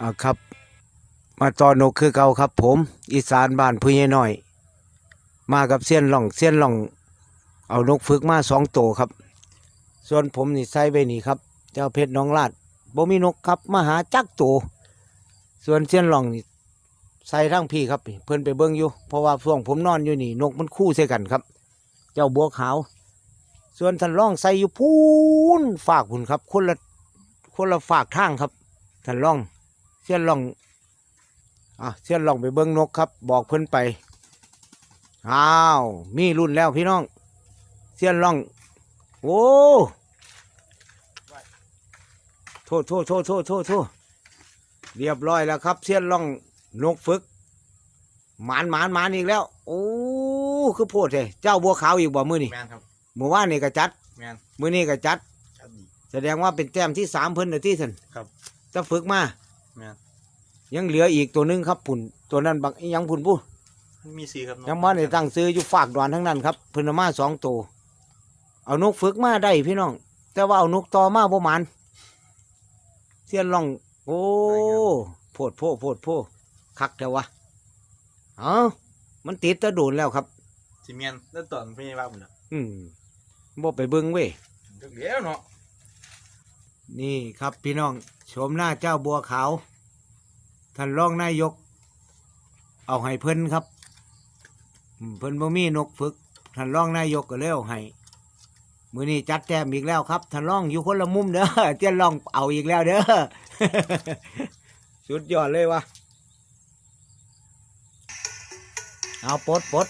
อ่าครับ มาตอนกคือเก่าครับ ผม อีสานบ้านพุ้ยน้อย มากับเสี้ยนหล่องเสี้ยนหล่อง เอานกฝึกมาสองตัวครับ ส่วนผมนี่ใส่ไปนี่ครับ เจ้าเพชรน้องลาดบ่มีนกครับมาหาจักตัวส่วนเสี้ยนหล่องนี่ใส่ทั้งพี่ครับเพิ่อนไปเบิ่งอยู่เพราะว่าช่วงผมนอนอยู่นี่ นกมันคู่ใส่กันครับ เจ้าบัวขาว ส่วนท่านร่องใส่อยู่พูนฝากหุ่นครับ คนละคนละฝากทางครับท่านร่อง เสี้ยนร่องอะเสี้ยนร่องไปเบิ้งนกครับ บอกเพิ่นไปอ้าวมีรุ่นแล้วพี่น้อง เสี้ยนร่อง โอ้โทษโทษโทษโทษโทษโทษเรียบร้อยแล้วครับ เสี้ยนร่องนกฝึกหมานหมานหมานอีกแล้ว โอ้คือโพดเลยเจ้าบัวขาวอีกบ่มือนี่แมนครับเมื่อวานนี่ก็จัดแมนมื้อนี้ก็จัดชัดดีแสดงว่าเป็นแต้มที่สามเพิ่นน่ะที่ท่านครับจะฝึกมาแมน ยังเหลืออีกตัวหนึงครับผุ่นตัวนั้นบักอิหยังผุ่นผู้มีสีครับยังบ่ได้ตั้งซื้ออยู่ฝากดอนทั้งนั้นครับเพิ่นเอามาสองตัวเอานกฝึกมาได้พี่น้อง แต่ว่าเอานกต่อมาบ่หมานเสียนล่อง โอ้โพดโพโพดโพคักแต่วะเอ้ามันติดแตะโดนแล้วครับสีแมนแล้วตอนพี่ว่าผมเนาะอืมบ่ไปเบิ่งเว้ยถึงแล้วเนาะนี่ครับพี่น้องชมหน้าเจ้าบัวขาว ท่านรองนายก เอาให้เพิ่นครับ เพิ่นบ่มีนกฝึก ท่านรองนายกก็เลยเอาให้มือนี้จัดแจมอีกแล้วครับท่านรองอยู่คนละมุมเด้อเจ้ารองเอาอีกแล้วเด้อสุดยอดเลยวะเอาปดปด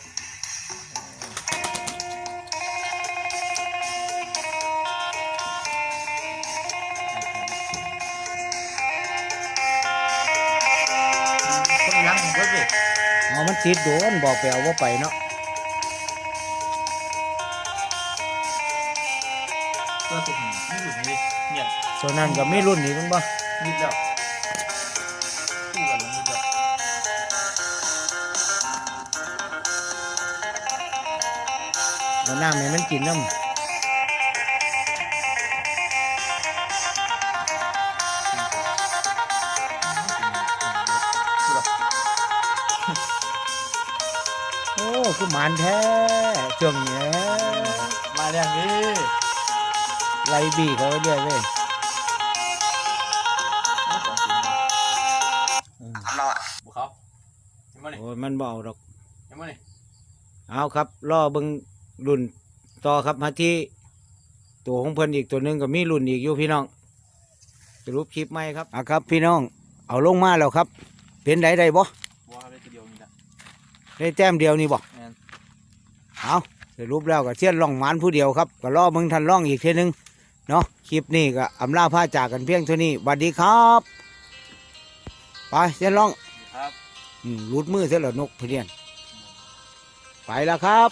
มันติดโดนบอกไปเอาว่าไปเนาะตัวสุดนี่อยู่นี่เงียบส่วนนั้นก็ไม่รุ่นนี่มั้งบ่นิดแล้วคู่กันแล้วนิดแล้วเอาน้ำให้มันกินน้ำ คือหมานแท้ช่วงเนี้ยมาเรื่องนี้ไล่บีเขาเรื่อยเว้ยอืมบุกเขาเห็นไหมนี่โอ้ยมันเบเอาดอกเห็นไหมนี่เอาครับรอเบิ่งรุ่นต่อครับมาที่ ตัวของเพิ่นอีกตัวหนึงก็มีรุ่นอีกอยู่พี่น้องสรุปคลิปไหมครับอะครับ พี่น้อง เอาลงมาแล้วครับ เป็นไดได้บ่บัวเขาได้ทีเดียวนี่ละได้แต้มเดียวนี่บ่แมน เอาสรุปแล้วก็เชียนล่องหมานผู้เดียวครับก็รอเบิ่งทันล่องอีกเทีนึงเนาะคลิปนี้ก็อำลาผ้าจากกันเพียงเท่านี้สวัสดีครับไปเชียนล่องครับอืมรูดมือเสียแล้วนกเพลียนไปแล้วครับ